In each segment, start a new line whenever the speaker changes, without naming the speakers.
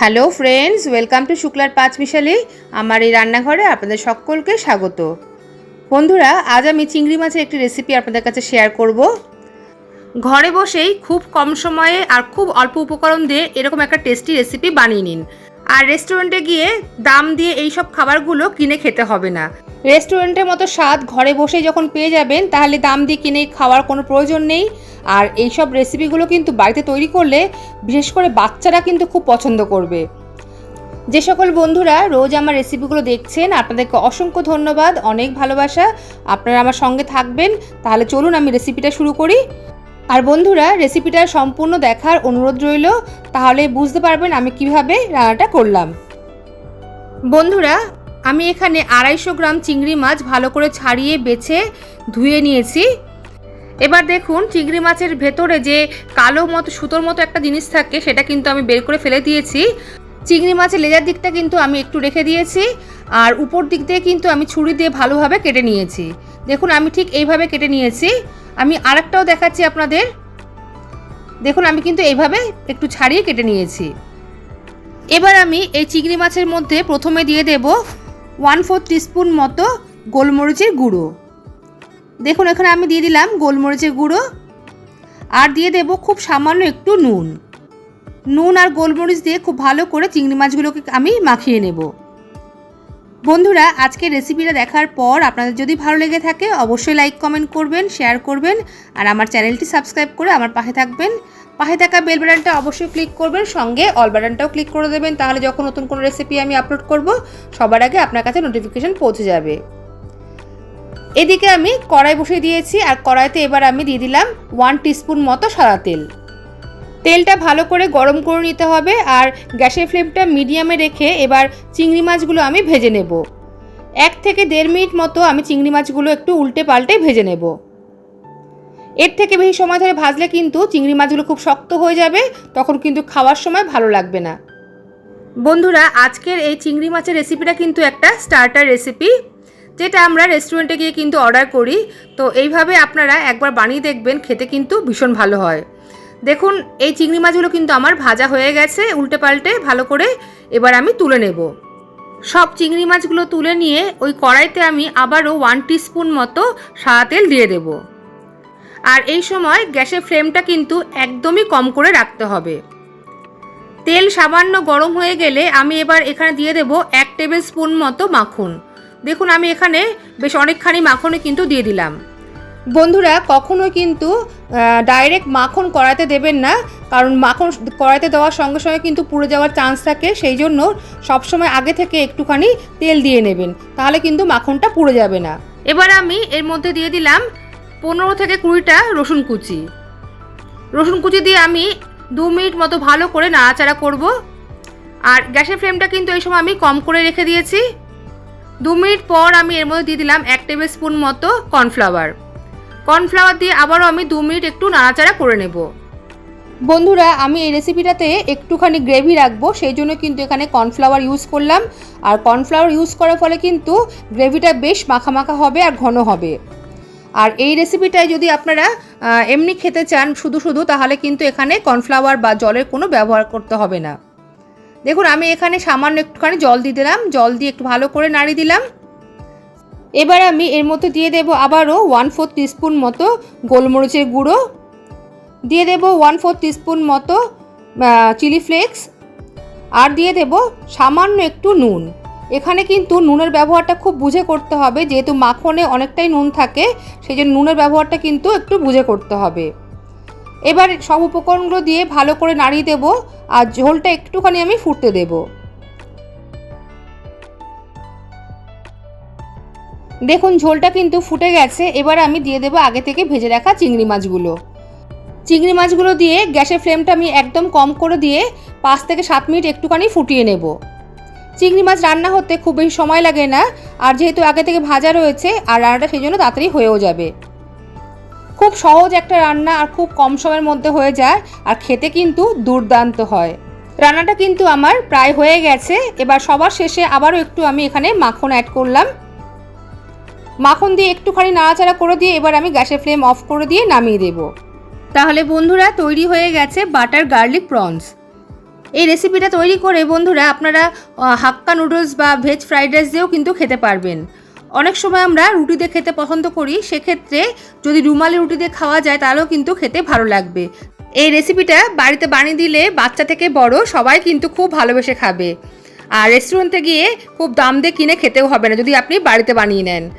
Hello friends, welcome to শুক্লার পাঁচ মিশালি। আমার এই রান্নাঘরে আপনাদের সকলকে স্বাগত। বন্ধুরা, আজ আমি চিংড়ি মাছের একটি রেসিপি আপনাদের কাছে শেয়ার করব। ঘরে বসেই খুব কম সময়ে আর খুব অল্প উপকরণ দিয়ে এরকম একটা টেস্টি রেসিপি বানিয়ে নিন। আর রেস্টুরেন্টে গিয়ে দাম দিয়ে এই সব খাবারগুলো কিনে খেতে হবে না। রেস্টুরেন্টের মতো স্বাদ ঘরে বসেই যখন পেয়ে যাবেন, তাহলে দাম দিয়ে কিনে খাওয়ার কোনো প্রয়োজন নেই। আর এই সব রেসিপিগুলো কিন্তু বাড়িতে তৈরি করলে বিশেষ করে বাচ্চারা কিন্তু খুব পছন্দ করবে। যে সকল বন্ধুরা রোজ আমার রেসিপিগুলো দেখছেন, আপনাদেরকে অসংখ্য ধন্যবাদ, অনেক ভালোবাসা। আপনারা আমার সঙ্গে থাকবেন, তাহলে চলুন আমি রেসিপিটা শুরু করি। আর বন্ধুরা রেসিপিটা সম্পূর্ণ দেখার অনুরোধ রইল, তাহলে বুঝতে পারবেন আমি কীভাবে রান্নাটা করলাম। বন্ধুরা, আমি এখানে আড়াইশো গ্রাম চিংড়ি মাছ ভালো করে ছাড়িয়ে বেছে ধুয়ে নিয়েছি। এবার দেখুন চিংড়ি মাছের ভেতরে যে কালো মতো, সুতোর মতো একটা জিনিস থাকে, সেটা কিন্তু আমি বের করে ফেলে দিয়েছি। চিংড়ি মাছের লেজার দিকটা কিন্তু আমি একটু রেখে দিয়েছি, আর উপর দিক দিয়ে কিন্তু আমি ছুরি দিয়ে ভালোভাবে কেটে নিয়েছি। দেখুন, আমি ঠিক এইভাবে কেটে নিয়েছি। আমি আরেকটাও দেখাচ্ছি আপনাদের। দেখুন, আমি কিন্তু এইভাবে একটু ছাড়িয়ে কেটে নিয়েছি। এবার আমি এই চিংড়ি মাছের মধ্যে প্রথমে দিয়ে দেব ওয়ান ফোর টিস্পুন মতো গোলমরিচের গুঁড়ো। দেখুন, এখানে আমি দিয়ে দিলাম গোলমরিচের গুঁড়ো। আর দিয়ে দেব খুব সামান্য একটু নুন। নুন আর গোলমরিচ দিয়ে খুব ভালো করে চিংড়ি মাছগুলোকে আমি মাখিয়ে নেব। বন্ধুরা, আজকের রেসিপিটা দেখার পর আপনাদের যদি ভালো লেগে থাকে, অবশ্যই লাইক, কমেন্ট করবেন, শেয়ার করবেন, আর আমার চ্যানেলটি সাবস্ক্রাইব করে আমার পাশে থাকবেন। পাশে থাকা বেল বাটনটা অবশ্যই ক্লিক করবেন, সঙ্গে অল বাটনটাও ক্লিক করে দেবেন, তাহলে যখন নতুন কোনো রেসিপি আমি আপলোড করব, সবার আগে আপনার কাছে নোটিফিকেশান পৌঁছে যাবে। এদিকে আমি কড়াই বসিয়ে দিয়েছি আর কড়াইতে এবার আমি দিয়ে দিলাম ওয়ান টিস্পুন মতো সাদা তেল। তেলটা ভালো করে গরম করে নিতে হবে আর গ্যাসের ফ্লেমটা মিডিয়ামে রেখে এবার চিংড়ি মাছগুলো আমি ভেজে নেব। এক থেকে দেড় মিনিট মতো আমি চিংড়ি মাছগুলো একটু উল্টে পাল্টে ভেজে নেব। এর থেকে বেশি সময় ধরে ভাজলে কিন্তু চিংড়ি মাছগুলো খুব শক্ত হয়ে যাবে, তখন কিন্তু খাওয়ার সময় ভালো লাগবে না। বন্ধুরা, আজকের এই চিংড়ি মাছের রেসিপিটা কিন্তু একটা স্টার্টার রেসিপি যেটা আমরা রেস্টুরেন্টে গিয়ে কিন্তু অর্ডার করি, তো এইভাবে আপনারা একবার বানিয়ে দেখবেন, খেতে কিন্তু ভীষণ ভালো হয়। দেখুন, এই চিংড়ি মাছগুলো কিন্তু আমার ভাজা হয়ে গেছে উল্টে পাল্টে ভালো করে এবার আমি তুলে নেব। সব চিংড়ি মাছগুলো তুলে নিয়ে ওই কড়াইতে আমি আবারও ওয়ান স্পুন মতো সাদা তেল দিয়ে দেব। আর এই সময় গ্যাসের ফ্লেমটা কিন্তু একদমই কম করে রাখতে হবে। তেল সামান্য গরম হয়ে গেলে আমি এবার এখানে দিয়ে দেব এক টেবিল স্পুন মতো মাখন। দেখুন, আমি এখানে বেশ অনেকখানি মাখনই কিন্তু দিয়ে দিলাম। বন্ধুরা, কখনোই কিন্তু ডাইরেক্ট মাখন কড়াইতে দেবেন না, কারণ মাখন কড়াইতে দেওয়ার সঙ্গে সঙ্গে কিন্তু পুড়ে যাওয়ার চান্স থাকে, সেই জন্য সবসময় আগে থেকে একটুখানি তেল দিয়ে নেবেন, তাহলে কিন্তু মাখনটা পুড়ে যাবে না। এবার আমি এর মধ্যে দিয়ে দিলাম পনেরো থেকে কুড়িটা রসুন কুচি। রসুন কুচি দিয়ে আমি দু মিনিট মতো ভালো করে নাড়াচাড়া করব। আর গ্যাসের ফ্লেমটা কিন্তু এই সময় আমি কম করে রেখে দিয়েছি। দু মিনিট পর আমি এর মধ্যে দিয়ে দিলাম এক টেবিল স্পুন মতো কর্নফ্লাওয়ার কর্নফ্লাওয়ার দিয়ে আবারও আমি দু মিনিট একটু নাড়াচাড়া করে নেব। বন্ধুরা, আমি এই রেসিপিটাতে একটুখানি গ্রেভি রাখব, সেই জন্য কিন্তু এখানে কর্নফ্লাওয়ার ইউজ করলাম। আর কর্নফ্লাওয়ার ইউজ করার ফলে কিন্তু গ্রেভিটা বেশ মাখা মাখা হবে আর ঘন হবে। আর এই রেসিপিটায় যদি আপনারা এমনি খেতে চান শুধু শুধু, তাহলে কিন্তু এখানে কর্নফ্লাওয়ার বা জলের কোনো ব্যবহার করতে হবে না। দেখুন, আমি এখানে সামান্য একটুখানি জল দিয়ে দিলাম, জল দিয়ে একটু ভালো করে নাড়িয়ে দিলাম। এবার আমি এর মধ্যে দিয়ে দেব আবারও ওয়ান ফোর টিস্পুন মতো গোলমরিচের গুঁড়ো। দিয়ে দেব ওয়ান ফোর টিস্পুন মতো চিলি ফ্লেক্স। আর দিয়ে দেব সামান্য একটু নুন। এখানে কিন্তু নুনের ব্যবহারটা খুব বুঝে করতে হবে, যেহেতু মাখনে অনেকটাই নুন থাকে সেই জন্য নুনের ব্যবহারটা কিন্তু একটু বুঝে করতে হবে। এবার সব উপকরণগুলো দিয়ে ভালো করে নাড়িয়ে দেব, আর ঝোলটা একটুখানি আমি ফুটতে দেবো। দেখুন, ঝোলটা কিন্তু ফুটে গেছে। এবার আমি দিয়ে দেবো আগে থেকে ভেজে রাখা চিংড়ি মাছগুলো। চিংড়ি মাছগুলো দিয়ে গ্যাসের ফ্লেমটা আমি একদম কম করে দিয়ে পাঁচ থেকে সাত মিনিট একটুখানি ফুটিয়ে নেব। চিংড়ি মাছ রান্না হতে খুব বেশি সময় লাগে না, আর যেহেতু আগে থেকে ভাজা রয়েছে, আর রান্নাটা সেই জন্য তাড়াতাড়ি হয়েও যাবে। খুব সহজ একটা রান্না আর খুব কম সময়ের মধ্যে হয়ে যায় আর খেতে কিন্তু দুর্দান্ত হয়। রান্নাটা কিন্তু আমার প্রায় হয়ে গেছে। এবার সবার শেষে আবারও একটু আমি এখানে মাখন অ্যাড করলাম। মাখন দিয়ে একটুখানি নাড়াচাড়া করে দিয়ে এবার আমি গ্যাসের ফ্লেম অফ করে দিয়ে নামিয়ে দেব। তাহলে বন্ধুরা, তৈরি হয়ে গেছে বাটার গার্লিক প্রনস এই রেসিপিটা তৈরি করে বন্ধুরা, আপনারা হাক্কা নুডলস বা ভেজ ফ্রাইড রাইস দিয়েও কিন্তু খেতে পারবেন। অনেক সময় আমরা রুটি দিয়ে খেতে পছন্দ করি, সেক্ষেত্রে যদি রুমালি রুটি দিয়ে খাওয়া যায়, তাহলেও কিন্তু খেতে ভালো লাগবে। এই রেসিপিটা বাড়িতে বানিয়ে দিলে বাচ্চা থেকে বড় সবাই কিন্তু খুব ভালোবেসে খাবে। আর রেস্টুরেন্টে গিয়ে খুব দাম দিয়ে কিনে খেতেও হবে না, যদি আপনি বাড়িতে বানিয়ে নেন।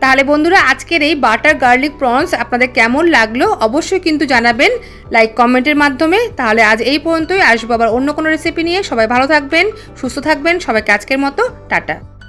তাহলে বন্ধুরা, আজকের এই বাটার গার্লিক প্রনস আপনাদের কেমন লাগল অবশ্যই কিন্তু জানাবেন। লাইক কমেন্টের মাধ্যমে। তাহলে আজ এই পর্যন্তই, আসব আবার অন্য কোনো রেসিপি নিয়ে। সবাই ভালো থাকবেন, সুস্থ থাকবেন। সবাইকে আজকের মতো, টাটা।